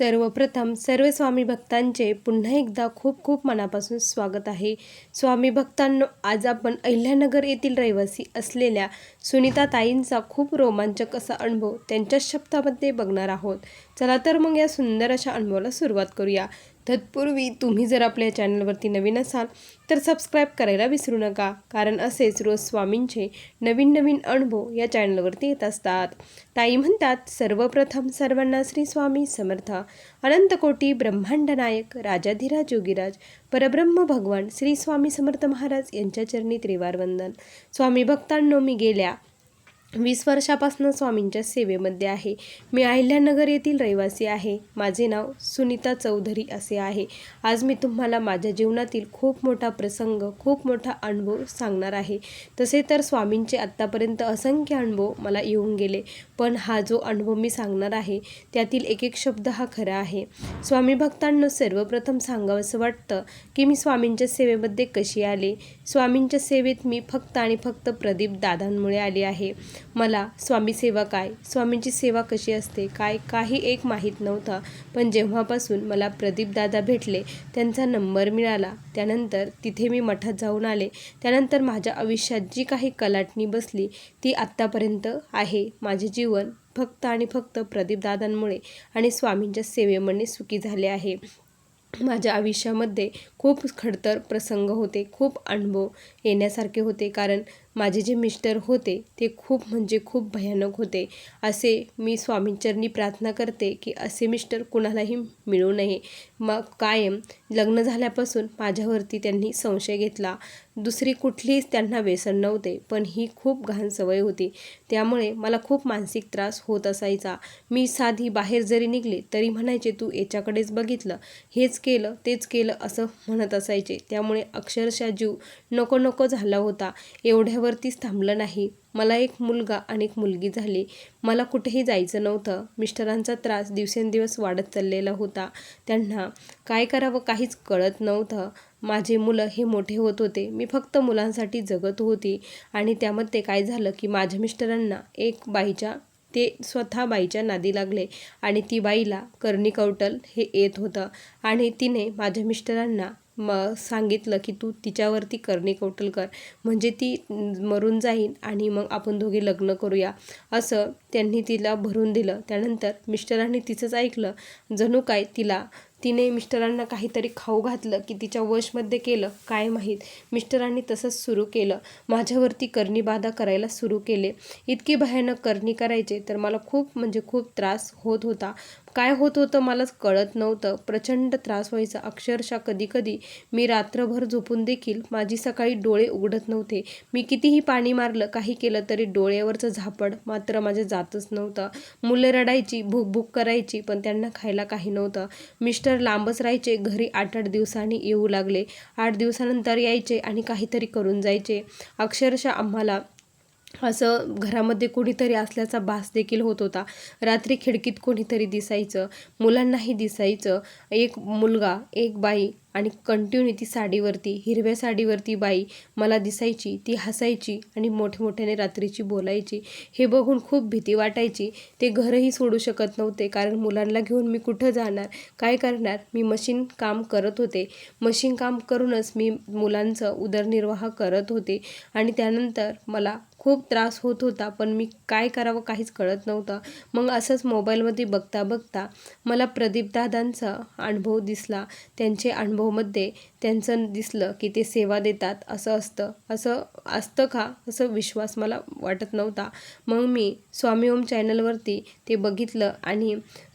सर्वप्रथम सर्व स्वामी भक्तांचे पुन्हा एकदा खूप खूप मनापासून स्वागत आहे. स्वामी भक्तांनो आज आपण अहिल्यानगर येथील रहिवासी असलेल्या सुनीता ताईंचा खूप रोमांचक असा अनुभव त्यांच्या शब्दामध्ये बघणार आहोत. चला तर मग या सुंदर अशा अनुभवाला सुरुवात करूया. तत्पूर्वी तुम्ही जर आपल्या चॅनलवरती नवीन असाल तर सबस्क्राईब करायला विसरू नका. कारण असेच रोज स्वामींचे नवीन नवीन अनुभव या चॅनलवरती येत असतात. ताई म्हणतात सर्वप्रथम सर्वांना श्री स्वामी समर्थ. अनंतकोटी ब्रह्मांड नायक राजाधिराज योगीराज परब्रह्म भगवान श्री स्वामी समर्थ महाराज यांच्या चरणी त्रिवार वंदन. स्वामी भक्तांनो मी गेल्या वीस वर्षापासून स्वामींच्या सेवेमध्ये आहे. मी अहिल्यानगर येथील रहिवासी आहे. माझे नाव सुनीता चौधरी असे आहे. आज मी तुम्हाला माझ्या जीवनातील खूप मोठा प्रसंग खूप मोठा अनुभव सांगणार आहे. तसे तर स्वामींचे आत्तापर्यंत असंख्य अनुभव मला येऊन गेले पण हा जो अनुभव मी सांगणार आहे त्यातील एक एक शब्द हा खरा आहे. स्वामी भक्तांना सर्वप्रथम सांगावंसं वाटतं की मी स्वामींच्या सेवेमध्ये कशी आले? स्वामींच्या सेवेत मी फक्त आणि फक्त प्रदीप दादांमुळे आले आहे. मला स्वामी सेवा काय? स्वामींची सेवा कशी असते? काय? काही एक माहीत नव्हता. पण जेव्हापासून मला प्रदीपदादा भेटले त्यांचा नंबर मिळाला. त्यानंतर तिथे मी मठात जाऊन आले. त्यानंतर माझ्या आयुष्यात जी काही कलाटणी बसली ती आत्तापर्यंत आहे. माझे जीवन फक्त आणि फक्त प्रदीपदादांमुळे आणि स्वामींच्या सेवेमुळे सुखी झाले आहे. माझ्या आयुष्यामध्ये खूप खडतर प्रसंग होते खूप अनुभव येण्यासारखे होते. कारण माझे जे मिस्टर होते ते खूप म्हणजे खूप भयानक होते. असे मी स्वामींचरणी प्रार्थना करते की असे मिस्टर कुणालाही मिळू नये. मग कायम लग्न झाल्यापासून माझ्यावरती त्यांनी संशय घेतला. दुसरी कुठलीच त्यांना व्यसन नव्हते पण ही खूप घाण सवय होती. त्यामुळे मला खूप मानसिक त्रास होत असायचा. मी साधी बाहेर जरी निघले तरी म्हणायचे तू याच्याकडेच बघितलं. हेच केलं तेच केलं असं म्हणत असायचे. त्यामुळे अक्षरशः जीव नको नको झाला होता. एवढ्यावरतीच थांबलं नाही. मला एक मुलगा आणि एक मुलगी झाली. मला कुठेही जायचं नव्हतं. मिस्टरांचा त्रास दिवसेंदिवस वाढत चाललेला होता. त्यांना काय करावं काहीच कळत नव्हतं. माझे मुलं हे मोठे होत होते. मी फक्त मुलांसाठी जगत होती. आणि त्यामध्ये काय झालं की माझ्या मिस्टरांना एक बाईच्या ते स्वतः बाईच्या नादी लागले. आणि ती बाईला कर्णी कवटल हे येत होतं. आणि तिने माझ्या मिस्टरांना म सांगितलं की तू तिच्यावरती कर्णी कौटल कर. म्हणजे ती मरून जाईल आणि मग आपण दोघे लग्न करूया. असं त्यांनी तिला भरून दिलं. त्यानंतर मिस्टरांनी तिचंच ऐकलं. जणू काय तिला तिने मिस्टरांना काहीतरी खाऊ घातलं की तिच्या वशमध्ये केलं काय माहीत. मिस्टरांनी तसंच सुरू केलं. माझ्यावरती करणीबाधा करायला सुरू केले. इतकी भयानक करणी करायचे तर मला खूप म्हणजे खूप त्रास होत होता. काय होत होतं मलाच कळत नव्हतं. प्रचंड त्रास व्हायचा. अक्षरशः कधीकधी मी रात्रभर झोपून देखील माझी सकाळी डोळे उघडत नव्हते. मी कितीही पाणी मारलं काही केलं तरी डोळ्यावरचं झापड मात्र माझं जातच नव्हतं. मुलं रडायची भूक भूक करायची पण त्यांना खायला काही नव्हतं. मिस्टर लांबच राहायचे घरी आठ आठ दिवसांनी येऊ लागले. आठ दिवसानंतर यायचे आणि काहीतरी करून जायचे. अक्षरशः आम्हाला असं घरामध्ये कोणीतरी असल्याचा भास देखील होत होता. रात्री खिडकीत कोणीतरी दिसायचं मुलांनाही दिसायचं. एक मुलगा एक बाई आणि कंटिन्यू ती साडीवरती हिरव्या साडीवरती बाई मला दिसायची ती हसायची आणि मोठे मोठ्याने रात्रीची बोलायची. हे बघून खूप भीती वाटायची. ते घरही सोडू शकत नव्हते कारण मुलांना घेऊन मी कुठं जाणार? काय करणार? मी मशीन काम करत होते. मशीन काम करूनच मी मुलांचं उदरनिर्वाह करत होते आणि त्यानंतर मला खूप त्रास होत होता पण मी काय करावं काहीच कळत नव्हतं. मग असंच मोबाईलमध्ये बघता बघता मला प्रदीपदादांचा अनुभव दिसला. त्यांचे अनुभवमध्ये त्यांचं दिसलं की ते सेवा देतात असं असतं. असं असतं का? असं विश्वास मला वाटत नव्हता. मग मी स्वामी ओम चॅनलवरती ते बघितलं आणि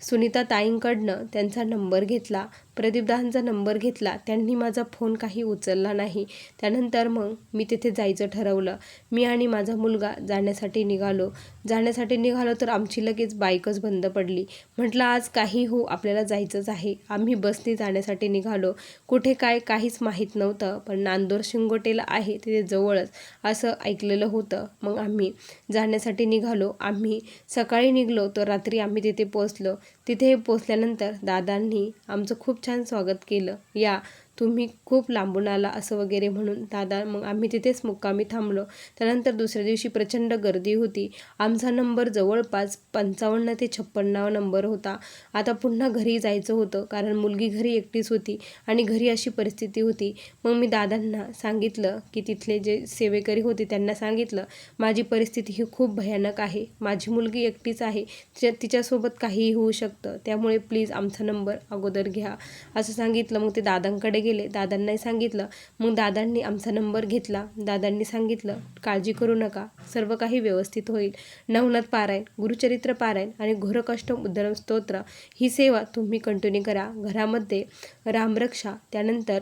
सुनीता ताईंकडनं त्यांचा नंबर घेतला. प्रदीपदांचा नंबर घेतला. त्यांनी माझा फोन काही उचलला नाही. त्यानंतर मग मी तिथे जायचं ठरवलं. मी आणि माझा मुलगा जाण्यासाठी निघालो. जाण्यासाठी निघालो तर आमची लगेच बाईकच बंद पडली. म्हटलं आज काही हो आपल्याला जायचंच आहे. आम्ही बसने जाण्यासाठी निघालो. कुठे काय काहीच माहीत नव्हतं पण नांदोर शिंगोटेला आहे तिथे जवळच. असं ऐकलेलं होतं. मग आम्ही जाण्यासाठी निघालो. आम्ही सकाळी निघलो तर रात्री आम्ही तिथे पोचलो तिथे पोचल्यानंतर दादांनी आमचं खूप छान स्वागत केलं. या तुम्ही खूप लांबून आला असं वगैरे म्हणून दादा मग आम्ही तिथेच मुक्कामी थांबलो. त्यानंतर दुसऱ्या दिवशी प्रचंड गर्दी होती. आमचा नंबर जवळपास पंचावन्न ते छप्पन्न नंबर होता. आता पुन्हा घरी जायचं होतं कारण मुलगी घरी एकटीच होती आणि घरी अशी परिस्थिती होती. मग मी दादांना सांगितलं की तिथले जे सेवेकरी होते त्यांना सांगितलं माझी परिस्थिती ही खूप भयानक आहे. माझी मुलगी एकटीच आहे. तिच्या तिच्यासोबत काहीही होऊ शकतं त्यामुळे प्लीज आमचा नंबर अगोदर घ्या. असं सांगितलं मग ते दादांकडे गेले. दादांनाही सांगितलं. मग दादांनी आमचा नंबर घेतला. दादांनी सांगितलं काळजी करू नका. सर्व काही व्यवस्थित होईल. नवनाथ पारायण गुरुचरित्र पारायण आणि घोरकष्ट उद्धरण स्तोत्र ही सेवा तुम्ही कंटिन्यू करा. घरामध्ये रामरक्षा त्यानंतर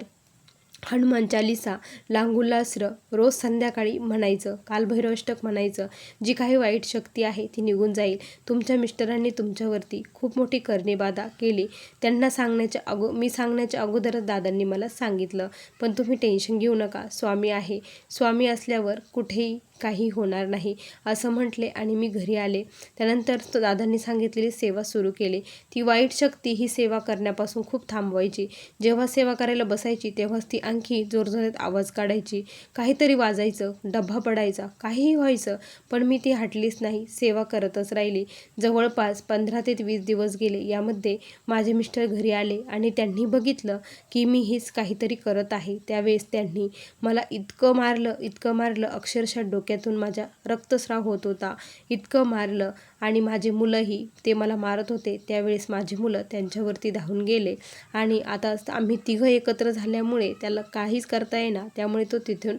हनुमान चालिसा लांगुलास्त्र रोज संध्याकाळी म्हणायचं कालभैरवष्टक म्हणायचं. जी काही वाईट शक्ती आहे ती निघून जाईल. तुमच्या मिस्टरांनी तुमच्यावरती खूप मोठी करणेबाधा केली. त्यांना सांगण्याच्या अगो मी सांगण्याच्या अगोदरच दादांनी मला सांगितलं. पण तुम्ही टेन्शन घेऊ नका स्वामी आहे. स्वामी असल्यावर कुठेही काही होणार नाही असं म्हटले आणि मी घरी आले. त्यानंतर दादांनी सांगितलेली सेवा सुरू केली. ती वाईट शक्ती ही सेवा करण्यापासून खूप थांबवायची. जेव्हा सेवा करायला बसायची तेव्हाच ती आणखी जोरजोरात आवाज काढायची. काहीतरी वाजायचं डब्बा पडायचा काहीही व्हायचं पण मी ती हटलीच नाही. सेवा करतच राहिली. जवळपास पंधरा ते वीस दिवस गेले. यामध्ये माझे मिस्टर घरी आले आणि त्यांनी बघितलं की मी हेच काहीतरी करत आहे. त्यावेळेस त्यांनी मला इतकं मारलं इतकं मारलं अक्षरशः डोक्यात डोक्यातून माझ्या रक्तस्राव होत होता. इतकं मारलं आणि माझे मुलंही ते मला मारत होते. त्यावेळेस माझी मुलं त्यांच्यावरती धावून गेले. आणि आता आम्ही तिघं एकत्र झाल्यामुळे त्याला काहीच करता येणार त्यामुळे तो तिथून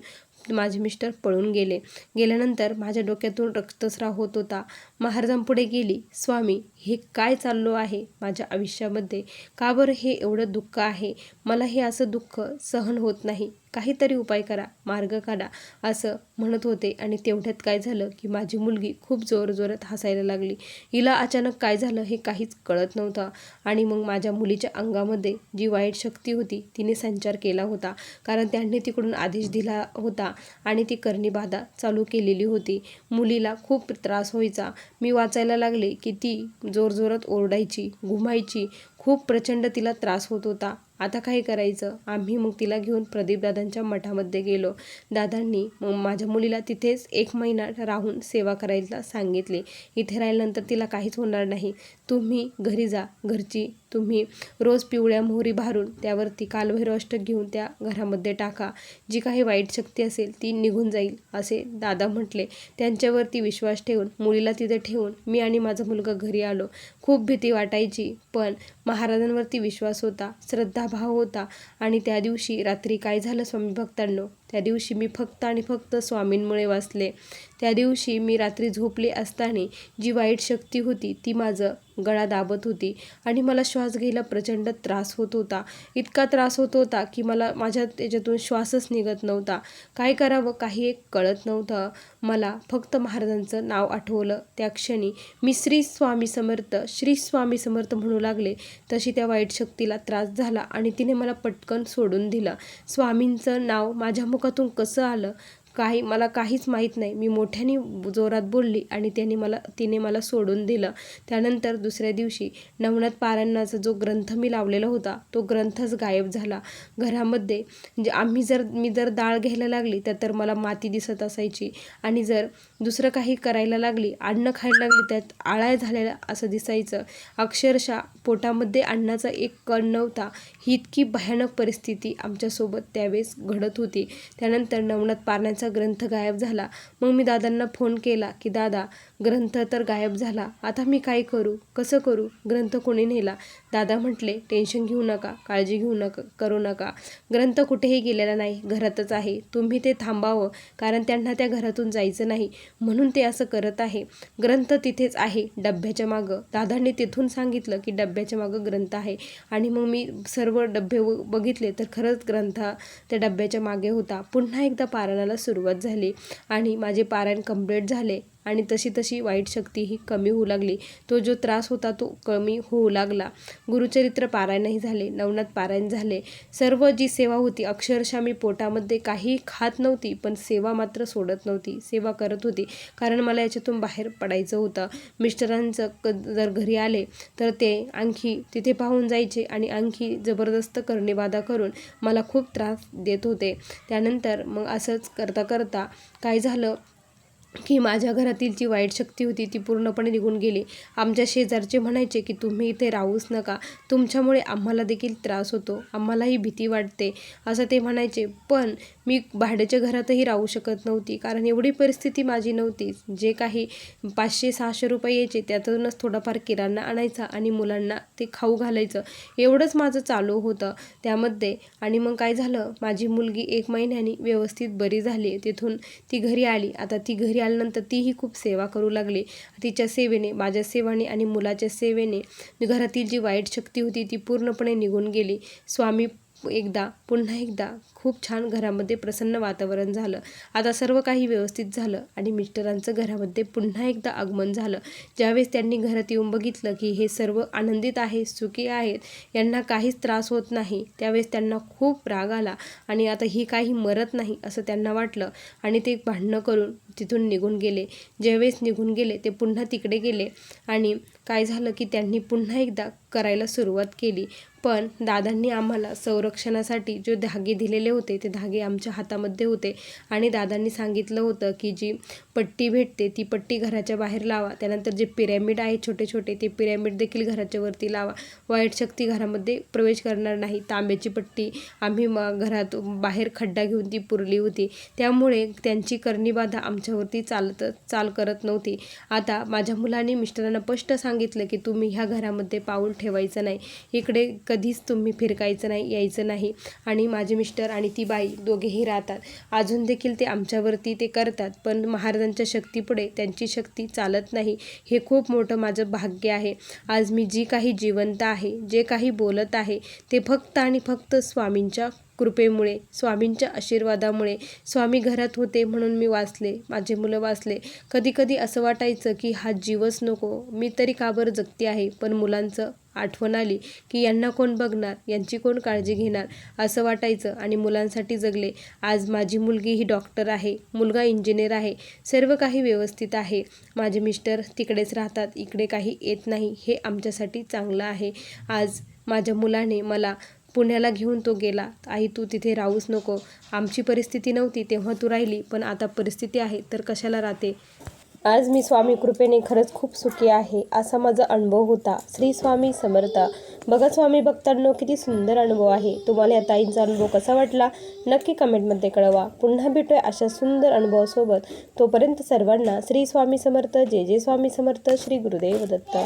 माझे मिस्टर पळून गेले. गेल्यानंतर माझ्या डोक्यातून रक्तस्राव होत होता. महाराजांपुढे गेली स्वामी हे काय चाललो आहे माझ्या आयुष्यामध्ये? का बरं हे एवढं दुःख आहे? मला हे असं दुःख सहन होत नाही. काहीतरी उपाय करा मार्ग काढा असं म्हणत होते. आणि तेवढ्यात काय झालं की माझी मुलगी खूप जोरजोरात हसायला लागली. हिला अचानक काय झालं हे काहीच कळत नव्हतं. आणि मग माझ्या मुलीच्या अंगामध्ये जी वाईट शक्ती होती तिने संचार केला होता. कारण त्यांनी तिकडून आदेश दिला होता आणि ती करणीबाधा चालू केलेली होती. मुलीला खूप त्रास व्हायचा. मी वाचायला लागले की ती जोरजोरात ओरडायची घुमायची. खूप प्रचंड तिला त्रास होत होता. आता काय करायचं? आम्ही मग तिला घेऊन प्रदीपदादांच्या मठामध्ये गेलो. दादांनी मग माझ्या मुलीला तिथेच एक महिना राहून सेवा करायला सांगितले. इथे राहिल्यानंतर तिला काहीच होणार नाही. तुम्ही घरी जा. घरची तुम्ही रोज पिवळ्या मोहरी भारून त्यावरती कालभैरव अष्टक घेऊन त्या घरामध्ये टाका. जी काही वाईट शक्ती असेल ती निघून जाईल असे दादा म्हटले. त्यांच्यावरती विश्वास ठेवून मुलीला तिथे ठेवून मी आणि माझा मुलगा घरी आलो. खूप भीती वाटायची पण महाराजांवरती विश्वास होता. श्रद्धा श्रद्धाभाव होता. आणि त्या दिवशी रात्री काय झालं स्वामी भक्तांनो? त्या दिवशी मी फक्त आणि फक्त स्वामींमुळे वाचले. त्या दिवशी मी रात्री झोपले असताना जी वाईट शक्ती होती ती माझं गळा दाबत होती आणि मला श्वास घ्यायला प्रचंड त्रास होत होता. इतका त्रास होत होता की मला माझ्या त्याच्यातून श्वासच निघत नव्हता. काय करावं काही एक कळत नव्हतं. मला फक्त महाराजांचं नाव आठवलं. त्या क्षणी मी श्री स्वामी समर्थ श्री स्वामी समर्थ म्हणू लागले. तशी त्या वाईट शक्तीला त्रास झाला आणि तिने मला पटकन सोडून दिलं. स्वामींचं नाव माझ्या मुखातून कसं आलं? काही मला काहीच माहीत नाही. मी मोठ्याने जोरात बोलली आणि त्याने मला तिने मला सोडून दिलं. त्यानंतर दुसऱ्या दिवशी नवनाथ पारायणाचा जो ग्रंथ मी लावलेला होता तो ग्रंथच गायब झाला. घरामध्ये जे आम्ही जर मी जर डाळ घ्यायला लागली तर तर मला माती दिसत असायची. आणि जर दुसरं काही करायला लागली अन्न खायला लागली त्यात आळाय झालेला असं दिसायचं. अक्षरशः पोटामध्ये अन्नाचा एक कण नव्हता. ही इतकी भयानक परिस्थिती आमच्यासोबत त्यावेळेस घडत होती. त्यानंतर नवनाथ पारण्याचा ग्रंथ गायब झाला. मग मी दादांना फोन केला की दादा ग्रंथ तर गायब झाला. आता मी काय करू? कसं करू? ग्रंथ कोणी नेला? दादा म्हटले टेन्शन घेऊ नका काळजी घेऊ नका करू नका. ग्रंथ कुठेही गेलेला नाही घरातच आहे. तुम्ही ते थांबावं कारण त्यांना त्या घरातून जायचं नाही. म्हणून ते असं करत आहे. ग्रंथ तिथेच आहे डब्याच्या मागं. दादांनी तिथून सांगितलं की डब्याच्या मागं ग्रंथ आहे. आणि मग मी सर्व डबे बघितले तर खरंच ग्रंथ त्या डब्याच्या मागे होता. पुन्हा एकदा पारायणाला सुरुवात झाली. आणि माझे पारायण कंप्लीट झाले. आणि तशी तशी वाईट शक्ती ही कमी होऊ लागली. तो जो त्रास होता तो कमी होऊ लागला. गुरुचरित्र पारायणही झाले नवनाथ पारायण झाले. सर्व जी सेवा होती अक्षरशः मी पोटामध्ये काही खात नव्हती पण सेवा मात्र सोडत नव्हती सेवा करत होती. कारण मला याच्यातून बाहेर पडायचं होतं. मिस्टरांचं क जर घरी आले तर ते आणखी तिथे पाहून जायचे आणि आणखी जबरदस्त करणेबाधा करून मला खूप त्रास देत होते. त्यानंतर मग असंच करता करता काय झालं? की माझ्या घरातील जी वाईट शक्ती होती ती पूर्णपणे निघून गेली. आमच्या शेजारचे म्हणायचे की तुम्ही इथे राहूच नका. तुमच्यामुळे आम्हाला देखील त्रास होतो. आम्हालाही भीती वाटते. असं ते म्हणायचे. पण मी भाड्याच्या घरातही राहू शकत नव्हती कारण एवढी परिस्थिती माझी नव्हती. जे काही पाचशे सहाशे रुपये यायचे त्यातूनच थोडाफार किराणा आणायचा आणि मुलांना ते खाऊ घालायचं. एवढंच माझं चालू होतं त्यामध्ये. आणि मग काय झालं? माझी मुलगी एक महिन्यानी व्यवस्थित बरी झाली. तिथून ती घरी आली. आता ती घरी आल्यानंतर तीही खूप सेवा करू लागली. तिच्या सेवेने माझ्या सेवाने आणि मुलाच्या सेवेने घरातील जी वाईट शक्ती होती ती पूर्णपणे निघून गेली. स्वामी एकदा पुन्हा एकदा खूप छान घरामध्ये प्रसन्न वातावरण झालं. आता सर्व काही व्यवस्थित झालं आणि मिस्टरांचं घरामध्ये पुन्हा एकदा आगमन झालं. ज्यावेळेस त्यांनी घरात येऊन बघितलं की हे सर्व आनंदित आहे सुखी आहेत यांना काहीच त्रास होत नाही त्यावेळेस त्यांना खूप राग आला आणि आता ही काही मरत नाही असं त्यांना वाटलं आणि ते भांडणं करून तिथून निघून गेले. ज्यावेळेस निघून गेले ते पुन्हा तिकडे गेले आणि काय झालं की त्यांनी पुन्हा एकदा करायला सुरुवात केली. पण दादांनी आम्हाला संरक्षणासाठी जो धागे दिलेले होते ते धागे आमच्या हातामध्ये होते. आणि दादांनी सांगितलं होतं की जी पट्टी भेटते ती पट्टी घराच्या बाहेर लावा. त्यानंतर जे पिरॅमिड आहे छोटे छोटे ते पिरॅमिड देखील घराच्या वरती लावा. वाईट शक्ती घरामध्ये प्रवेश करणार नाही. तांब्याची पट्टी आम्ही मग घरात बाहेर खड्डा घेऊन ती पुरली होती. त्यामुळे त्यांची करणीबाधा आमच्यावरती चालत चाल करत नव्हती. आता माझ्या मुलाने मिस्टरांना स्पष्ट सांगितलं की तुम्ही ह्या घरामध्ये पाऊल ठेवायचं नाही. इकडे कधीच तुम्ही फिरकायचं नाही यायचं नाही. आणि माझे मिस्टर आणि ती बाई दोघेही राहतात. अजून देखील ते आमच्यावरती ते करतात. पण महाराजांच्या शक्तीपुढे त्यांची शक्ती चालत नाही. हे खूप मोठं माझं भाग्य आहे. आज मी जी काही जिवंत आहे जे काही बोलत आहे ते फक्त आणि फक्त स्वामींच्या कृपेमुळे स्वामींच्या आशीर्वादामुळे. स्वामी घरात होते म्हणून मी वाचले माझे मुलं वाचले. कधीकधी असं वाटायचं की हा जीवच नको. मी तरी का बरं जगते आहे? पण मुलांचं आठवण आली की यांना कोण बघणार? यांची कोण काळजी घेणार? असं वाटायचं आणि मुलांसाठी जगले. आज माझी मुलगी ही डॉक्टर आहे मुलगा इंजिनियर आहे. सर्व काही व्यवस्थित आहे. माझे मिस्टर तिकडेच राहतात इकडे काही येत नाही. हे आमच्यासाठी चांगलं आहे. आज माझ्या मुलाने मला पुण्याला घेऊन तो गेला. आई तू तिथे राहूच नको. आमची परिस्थिती नव्हती तेव्हा तू राहिली पण आता परिस्थिती आहे तर कशाला राहते? आज मी स्वामी कृपेने खरंच खूप सुखी आहे असा माझा अनुभव होता. श्री स्वामी समर्थ. बघा स्वामी भक्तांनो किती सुंदर अनुभव आहे. तुम्हाला या ताईंचा अनुभव कसा वाटला? नक्की कमेंटमध्ये कळवा. पुन्हा भेटूया अशा सुंदर अनुभवासोबत. तोपर्यंत सर्वांना श्री स्वामी समर्थ. जय जय स्वामी समर्थ. श्री गुरुदेव दत्त.